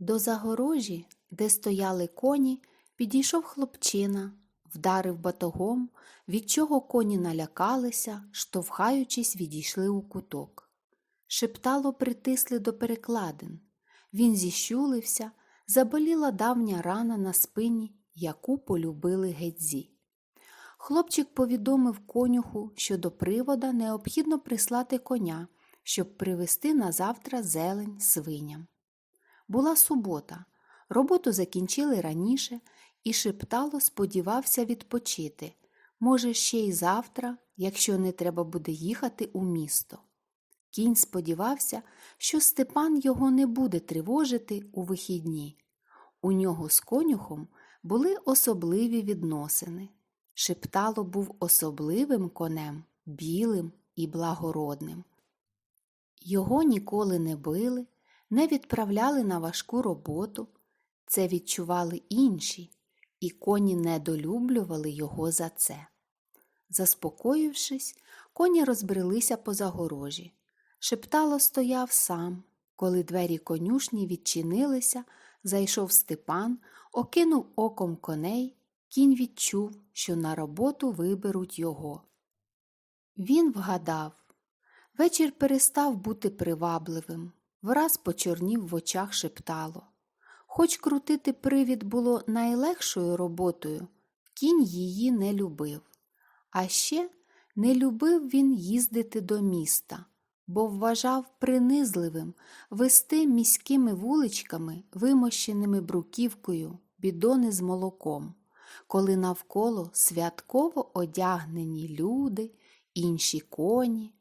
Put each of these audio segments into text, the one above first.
До загорожі, де стояли коні, підійшов хлопчина, вдарив батогом, від чого коні налякалися, штовхаючись, відійшли у куток. Шептало притисли до перекладин. Він зіщулився, заболіла давня рана на спині, яку полюбили гедзі. Хлопчик повідомив конюху, що до привода необхідно прислати коня, щоб привезти на завтра зелень свиням. Була субота, роботу закінчили раніше, і шептало сподівався відпочити, може, ще й завтра, якщо не треба буде їхати у місто. Кінь сподівався, що Степан його не буде тривожити у вихідні. У нього з конюхом були особливі відносини. Шептало був особливим конем, білим і благородним. Його ніколи не били, не відправляли на важку роботу. Це відчували інші, і коні недолюблювали його за це. Заспокоївшись, коні розбрелися по загорожі. Шептало стояв сам. Коли двері конюшні відчинилися, зайшов Степан, окинув оком коней, кінь відчув, що на роботу виберуть його. Він вгадав. Вечір перестав бути привабливим, враз почорнів в очах шептало. Хоч крутити привід було найлегшою роботою, кінь її не любив. А ще не любив він їздити до міста, бо вважав принизливим вести міськими вуличками, вимощеними бруківкою, бідони з молоком, коли навколо святково одягнені люди, інші коні.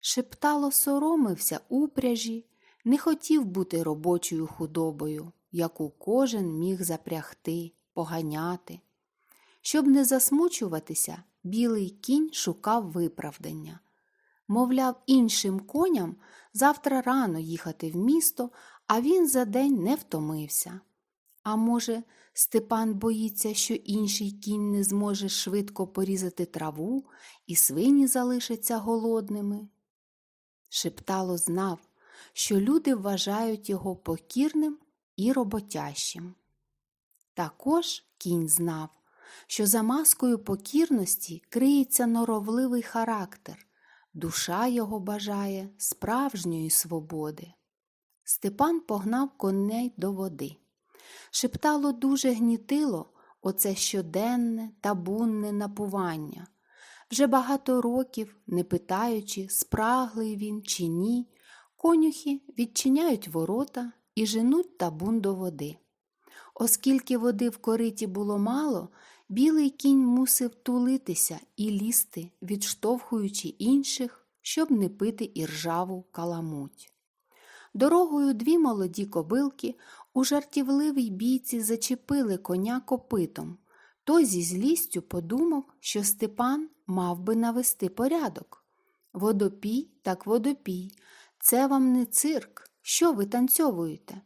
Шептало соромився упряжі, не хотів бути робочою худобою, яку кожен міг запрягти, поганяти. Щоб не засмучуватися, білий кінь шукав виправдання. Мовляв, іншим коням завтра рано їхати в місто, а він за день не втомився. А може, Степан боїться, що інший кінь не зможе швидко порізати траву і свині залишаться голодними. Шептало знав, що люди вважають його покірним і роботящим. Також кінь знав, що за маскою покірності криється норовливий характер, душа його бажає справжньої свободи. Степан погнав коней до води. Шептало дуже гнітило оце щоденне табунне напування. Вже багато років, не питаючи, спраглий він чи ні, конюхи відчиняють ворота і женуть табун до води. Оскільки води в кориті було мало, білий кінь мусив тулитися і лізти, відштовхуючи інших, щоб не пити іржаву каламуть. Дорогою дві молоді кобилки у жартівливій бійці зачепили коня копитом. Той зі злістю подумав, що Степан мав би навести порядок. Водопій так водопій, це вам не цирк, що ви танцьовуєте?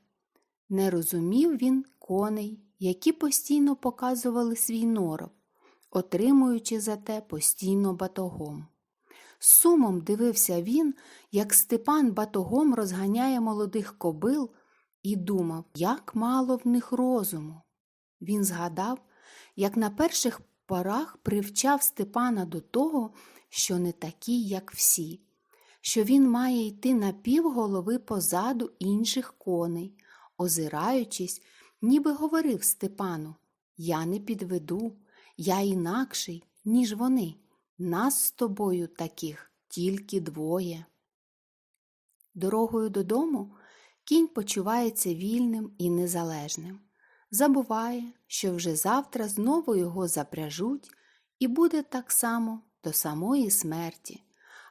Не розумів він коней, які постійно показували свій норов, отримуючи за те постійно батогом. Сумом дивився він, як Степан батогом розганяє молодих кобил, і думав, як мало в них розуму. Він згадав, як на перших порах привчав Степана до того, що не такий, як всі, що він має йти на півголови позаду інших коней, озираючись, ніби говорив Степану Я не підведу, я інакший, ніж вони. Нас з тобою таких тільки двоє. Дорогою додому кінь почувається вільним і незалежним. Забуває, що вже завтра знову його запряжуть і буде так само до самої смерті,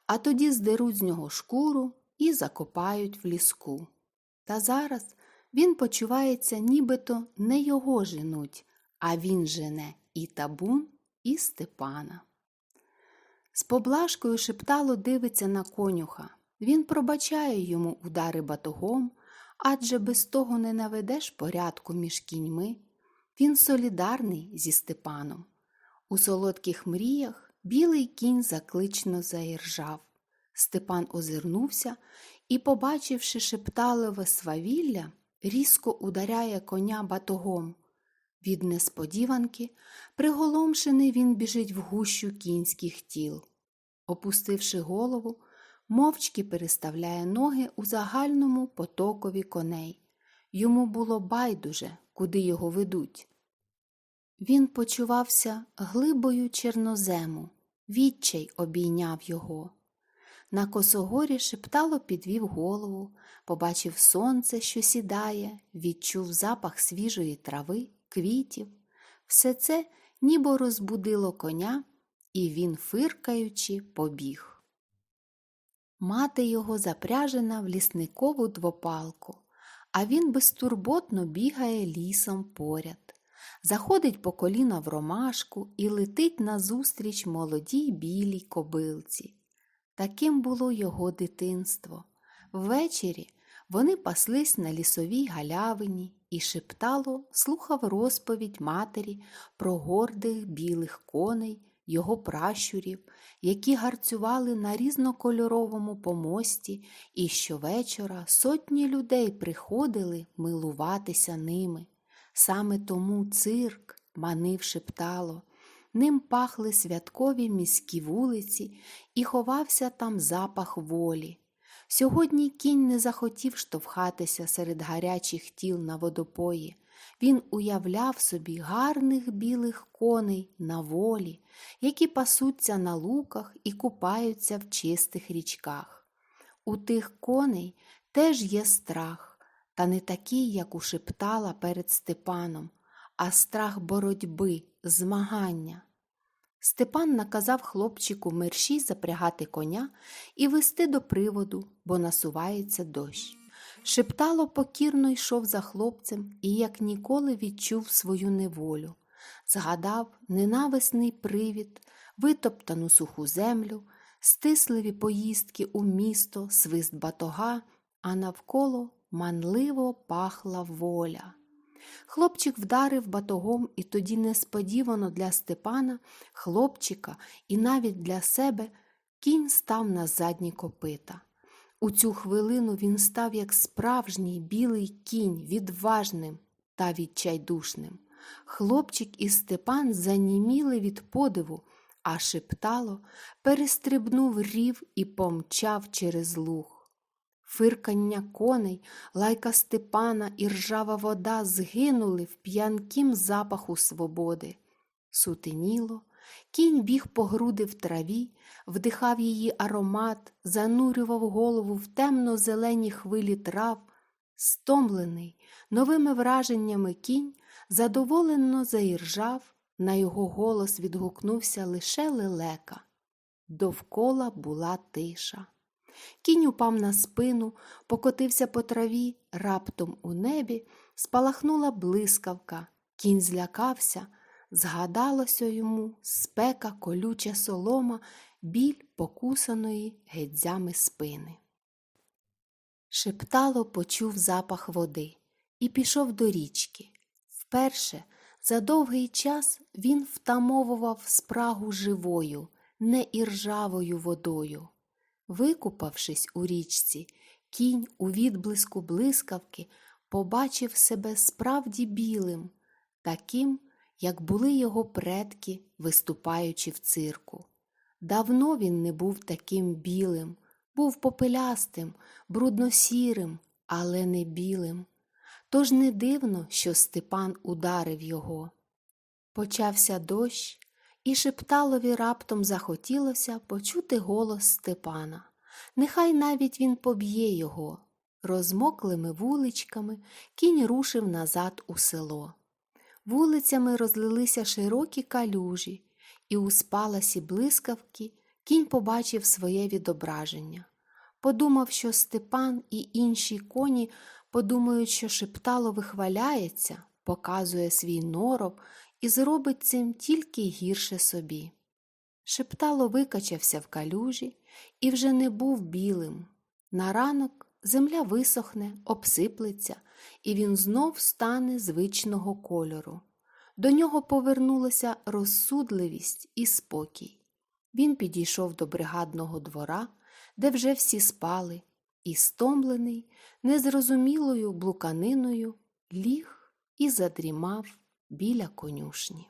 а тоді здеруть з нього шкуру і закопають в ліску. Та зараз він почувається, нібито не його женуть, а він жене і табун, і Степана. З поблажкою шептало дивиться на конюха. Він пробачає йому удари батогом, адже без того не наведеш порядку між кіньми. Він солідарний зі Степаном. У солодких мріях білий кінь заклично заіржав. Степан озирнувся і, побачивши шепталеве свавілля, різко ударяє коня батогом. Від несподіванки, приголомшений він біжить в гущу кінських тіл. Опустивши голову, мовчки переставляє ноги у загальному потокові коней. Йому було байдуже, куди його ведуть. Він почувався глибою чорнозему, відчай обійняв його. На косогорі шептало підвів голову, побачив сонце, що сідає, відчув запах свіжої трави, квітів. Все це ніби розбудило коня, і він, фиркаючи, побіг. Мати його запряжена в лісникову двопалку, а він безтурботно бігає лісом поряд, заходить по коліна в ромашку і летить назустріч молодій білій кобилці. Таким було його дитинство. Ввечері вони паслись на лісовій галявині і шептало слухав розповідь матері про гордих білих коней, його пращурів, які гарцювали на різнокольоровому помості, і щовечора сотні людей приходили милуватися ними. Саме тому цирк манив шептало. Ним пахли святкові міські вулиці, і ховався там запах волі. Сьогодні кінь не захотів штовхатися серед гарячих тіл на водопої. Він уявляв собі гарних білих коней на волі, які пасуться на луках і купаються в чистих річках. У тих коней теж є страх, та не такий, як шептала перед Степаном, а страх боротьби, змагання. Степан наказав хлопчику мерщій запрягати коня і вести до приводу, бо насувається дощ. Шептало покірно йшов за хлопцем і, як ніколи, відчув свою неволю. Згадав ненависний привід, витоптану суху землю, стисливі поїздки у місто, свист батога, а навколо манливо пахла воля. Хлопчик вдарив батогом, і тоді несподівано для Степана, хлопчика і навіть для себе кінь став на задні копита. У цю хвилину він став як справжній білий кінь, відважним та відчайдушним. Хлопчик і Степан заніміли від подиву, а шептало перестрибнув рів і помчав через луг. Фиркання коней, лайка Степана і ржава вода згинули в п'янкім запаху свободи. Сутеніло, кінь біг по груди в траві, вдихав її аромат, занурював голову в темно-зелені хвилі трав, стомлений новими враженнями кінь задоволено заіржав, на його голос відгукнувся лише лелека. Довкола була тиша. Кінь упав на спину, покотився по траві, раптом у небі спалахнула блискавка. Кінь злякався, згадалося йому спека, колюча солома, біль покусаної гедзями спини. Шептало почув запах води і пішов до річки. Вперше за довгий час він втамовував спрагу живою, не іржавою водою. Викупавшись у річці, кінь у відблиску блискавки побачив себе справді білим, таким, як були його предки, виступаючи в цирку. Давно він не був таким білим, був попелястим, брудносірим, але не білим. Тож не дивно, що Степан ударив його. Почався дощ, і шепталові раптом захотілося почути голос Степана. Нехай навіть він поб'є його. Розмоклими вуличками кінь рушив назад у село. Вулицями розлилися широкі калюжі, і у спаласі блискавки кінь побачив своє відображення. Подумав, що Степан і інші коні подумають, що шептало вихваляється, показує свій норов і зробить цим тільки гірше собі. Шептало викачався в калюжі і вже не був білим. На ранок земля висохне, обсиплеться, і він знов стане звичного кольору. До нього повернулася розсудливість і спокій. Він підійшов до бригадного двора, де вже всі спали, і, стомлений, незрозумілою блуканиною, ліг і задрімав біля конюшні.